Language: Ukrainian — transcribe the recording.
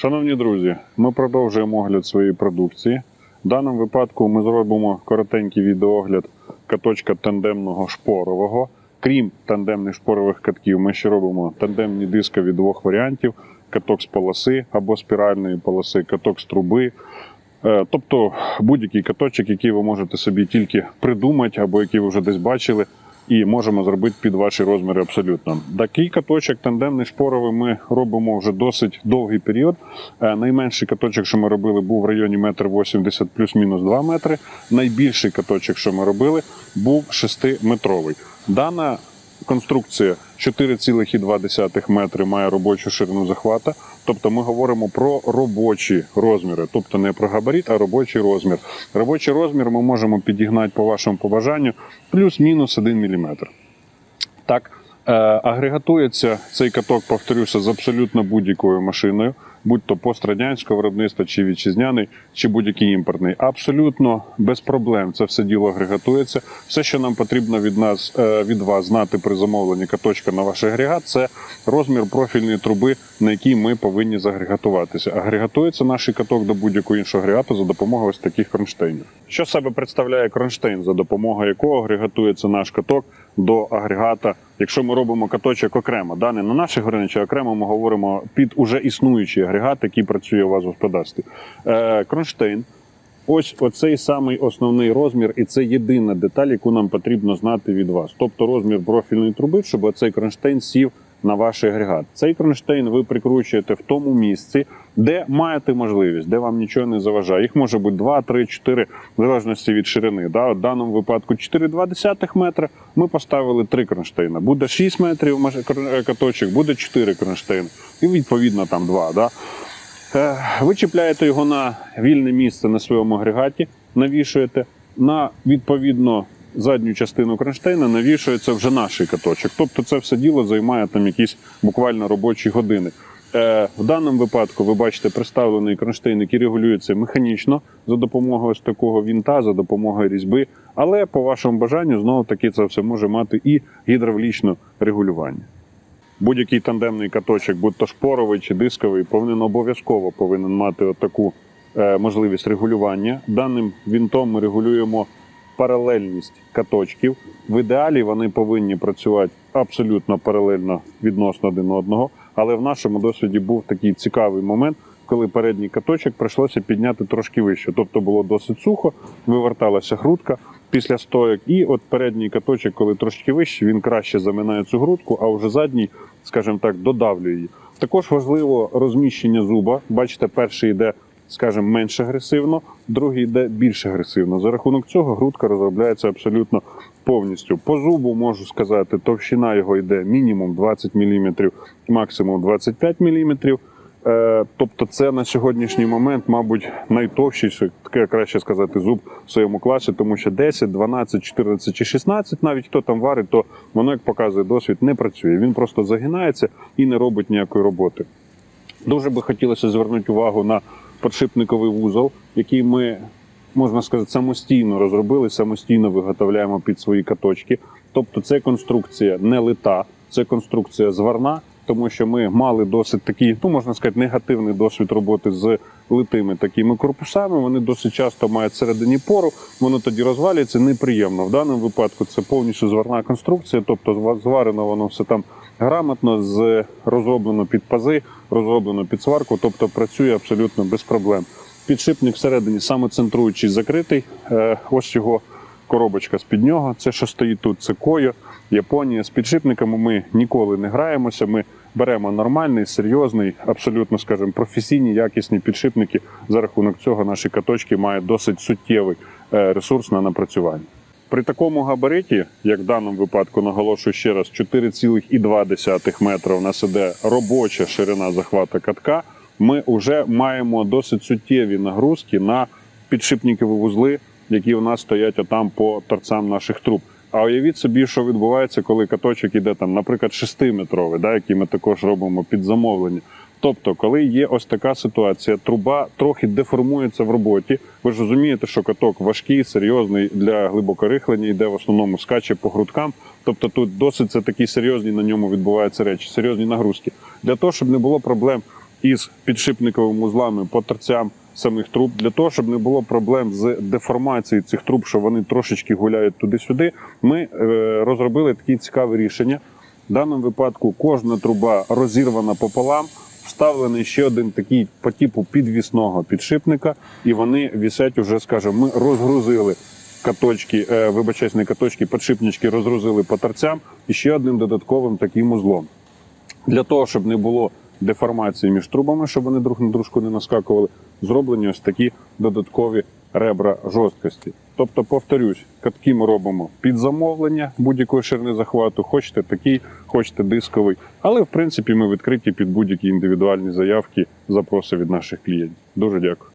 Шановні друзі, ми продовжуємо огляд своєї продукції. В даному випадку ми зробимо коротенький відеоогляд каточка тандемного шпорового. Крім тандемних шпорових катків, ми ще робимо тандемні дискові двох варіантів: каток з полоси або спіральної полоси, каток з труби. Е, Тобто будь-який каточок, який ви можете собі тільки придумати, або який ви вже десь бачили, і можемо зробити під ваші розміри абсолютно. Такий каточок тандемний шпоровий ми робимо вже досить довгий період. Е, Найменший каточок, що ми робили, був в районі 1,80 м плюс-мінус 2 метри. Найбільший каточок, що ми робили, був 6-метровий. Дана конструкція 4,2 метри має робочу ширину захвата. Тобто ми говоримо про робочі розміри, тобто не про габарит, а робочий розмір. Робочий розмір ми можемо підігнати по вашому побажанню плюс-мінус 1 мм. Так, е, агрегатується цей каток, повторюся, з абсолютно будь-якою машиною, будь то пострадянського виробництва, чи вітчизняний, чи будь-який імпортний. Абсолютно без проблем це все діло агрегатується. Все, що нам потрібно від нас, е, від вас знати при замовленні каточка на ваш агрегат, це розмір профільної труби, на якій ми повинні загрегатуватися. Агрегатується наш каток до будь-якого іншого агрегату за допомогою ось таких кронштейнів. Що себе представляє кронштейн, за допомогою якого агрегатується наш каток до агрегата. Якщо ми робимо каточок окремо, да, не на наших граничах, окремо ми говоримо під уже існуючий агрегат, який працює у вас в господарстві. Е, кронштейн. Ось оцей самий основний розмір, і це єдина деталь, яку нам потрібно знати від вас. Тобто розмір профільної труби, щоб оцей кронштейн сів на ваш агрегат. Цей кронштейн ви прикручуєте в тому місці, де маєте можливість, де вам нічого не заважає. Їх може бути 2, 3, 4, в залежності від ширини. Да? В даному випадку 4,2 метра ми поставили 3 кронштейна. Буде 6 метрів маш- каточок, буде 4 кронштейни. І відповідно там 2. Да? Е, Ви чіпляєте його на вільне місце на своєму агрегаті, навішуєте на відповідно задню частину кронштейна, навішується вже наш каточок. Тобто це все діло займає там якісь буквально робочі години. Е, В даному випадку ви бачите представлений кронштейн, який регулюється механічно за допомогою ось такого вінта, за допомогою різьби. Але по вашому бажанню знову таки це все може мати і гідравлічне регулювання. Будь-який тандемний каточок, будь то шпоровий чи дисковий, повинен обов'язково повинен мати отаку е, можливість регулювання. Даним вінтом ми регулюємо паралельність каточків. В ідеалі вони повинні працювати абсолютно паралельно відносно один одного. Але в нашому досвіді був такий цікавий момент, коли передній каточок прийшлося підняти трошки вище. Тобто було досить сухо, виверталася грудка після стоек, і от передній каточок, коли трошки вище, він краще заминає цю грудку, а вже задній, скажімо так, додавлює її. Також важливо розміщення зуба. Бачите, перший йде, скажімо, менш агресивно, другий йде більш агресивно. За рахунок цього грудка розробляється абсолютно повністю. По зубу можу сказати, товщина його йде мінімум 20 мм, максимум 25 мм. Е, Тобто, це на сьогоднішній момент, мабуть, найтовщий, таке краще сказати, зуб в своєму класі, тому що 10, 12, 14 чи 16, навіть хто там варить, то воно, як показує досвід, не працює. Він просто загинається і не робить ніякої роботи. Дуже би хотілося звернути увагу на подшипниковий вузол, який ми, можна сказати, самостійно розробили, самостійно виготовляємо під свої каточки. Тобто, це конструкція не лита, це конструкція зварна, тому що ми мали досить такий, ну можна сказати, негативний досвід роботи з литими такими корпусами. Вони досить часто мають всередині пору, воно тоді розвалюється неприємно. В даному випадку це повністю зварна конструкція, тобто зварено воно все там грамотно, з розроблено під пази, розроблено під сварку, тобто працює абсолютно без проблем. Підшипник всередині самоцентруючий закритий. Е, Ось його коробочка з під нього. Це що стоїть тут, це Койо, Японія. З підшипниками ми ніколи не граємося. Ми беремо нормальний, серйозний, абсолютно, скажімо, професійні, якісні підшипники. За рахунок цього наші каточки мають досить суттєвий е, ресурс на напрацювання. При такому габариті, як в даному випадку, наголошую ще раз, 4,2 метра у нас іде робоча ширина захвата катка. Ми вже маємо досить суттєві нагрузки на підшипникові вузли, які у нас стоять отам по торцям наших труб. А уявіть собі, що відбувається, коли каточок іде там, наприклад, 6-метровий, да, який ми також робимо під замовлення. Тобто, коли є ось така ситуація, труба трохи деформується в роботі. Ви ж розумієте, що каток важкий, серйозний для глибокорихлення, йде в основному скаче по грудкам. Тобто тут досить це такі серйозні на ньому відбуваються речі, серйозні нагрузки. Для того, щоб не було проблем із підшипниковими узлами по торцям самих труб, для того, щоб не було проблем з деформацією цих труб, що вони трошечки гуляють туди-сюди. Ми е, розробили такі цікаві рішення. В даному випадку кожна труба розірвана пополам, вставлений ще один такий по типу підвісного підшипника, і вони вісять уже, скажімо, ми розгрузили каточки, е, вибачаюсь, не каточки, підшипнички розгрузили по торцям і ще одним додатковим таким узлом. Для того, щоб не було деформації між трубами, щоб вони друг на дружку не наскакували, зроблені ось такі додаткові ребра жорсткості. Тобто, повторюсь, катки ми робимо під замовлення будь-якої ширини захвату, хочете такий, хочете дисковий. Але в принципі ми відкриті під будь-які індивідуальні заявки, запроси від наших клієнтів. Дуже дякую.